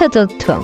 শিক্ষা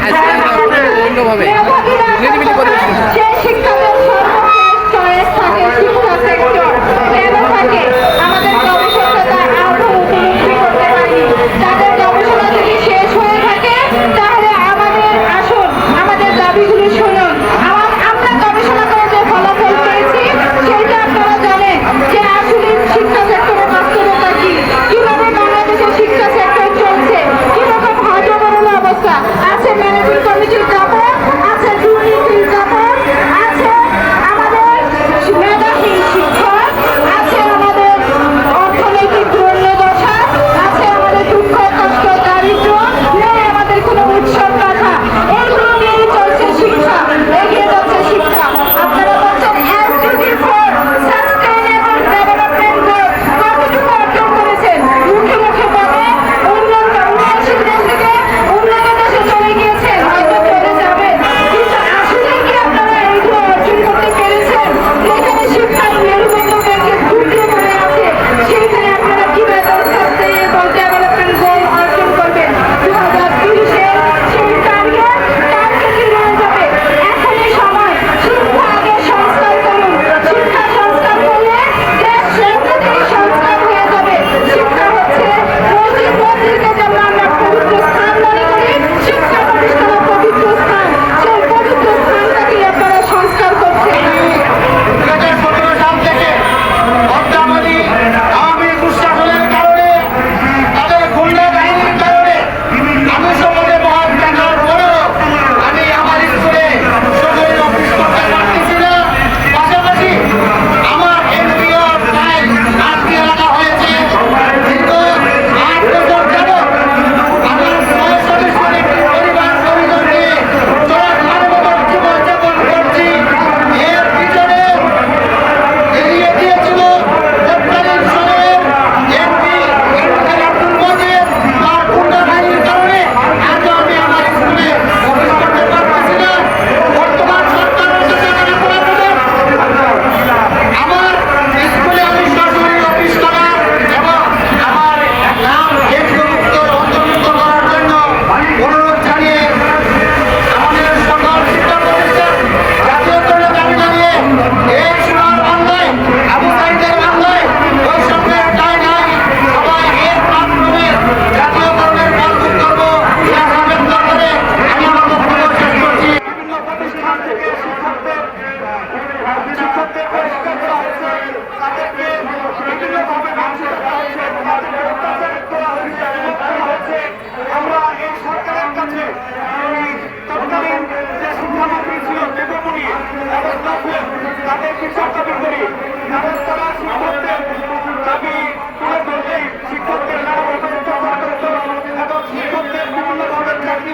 আজকে কিন্তু অন্যভাবে নিরিবিলি করে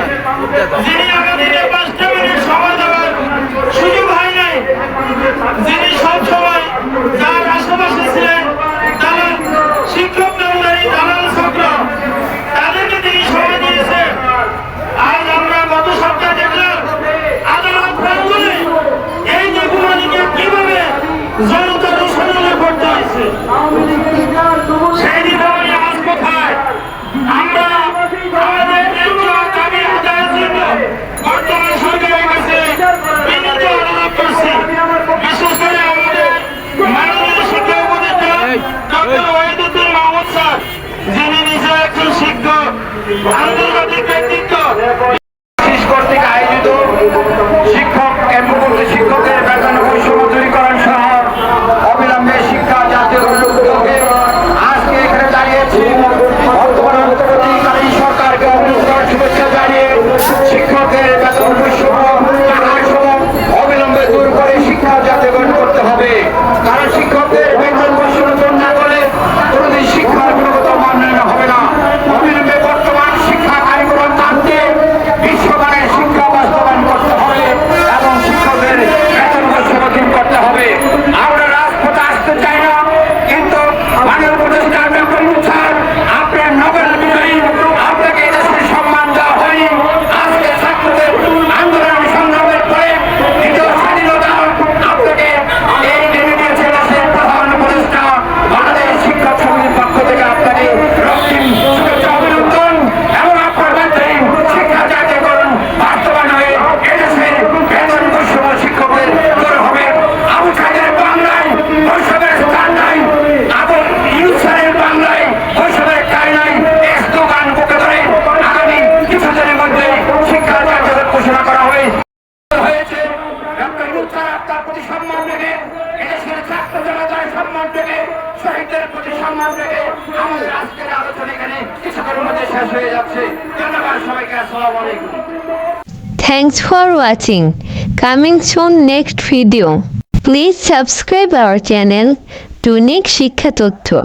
Obrigado. আমরা সম্মান থেকে শহীদদের প্রতি সম্মান থেকে আমাদের আজকের আলোচনা এখানে মধ্যে শেষ হয়ে যাচ্ছে ধন্যবাদ সবাইকে আলাইকুম Thanks for watching. Coming soon next video. Please subscribe our channel Tunik Shikha Totto.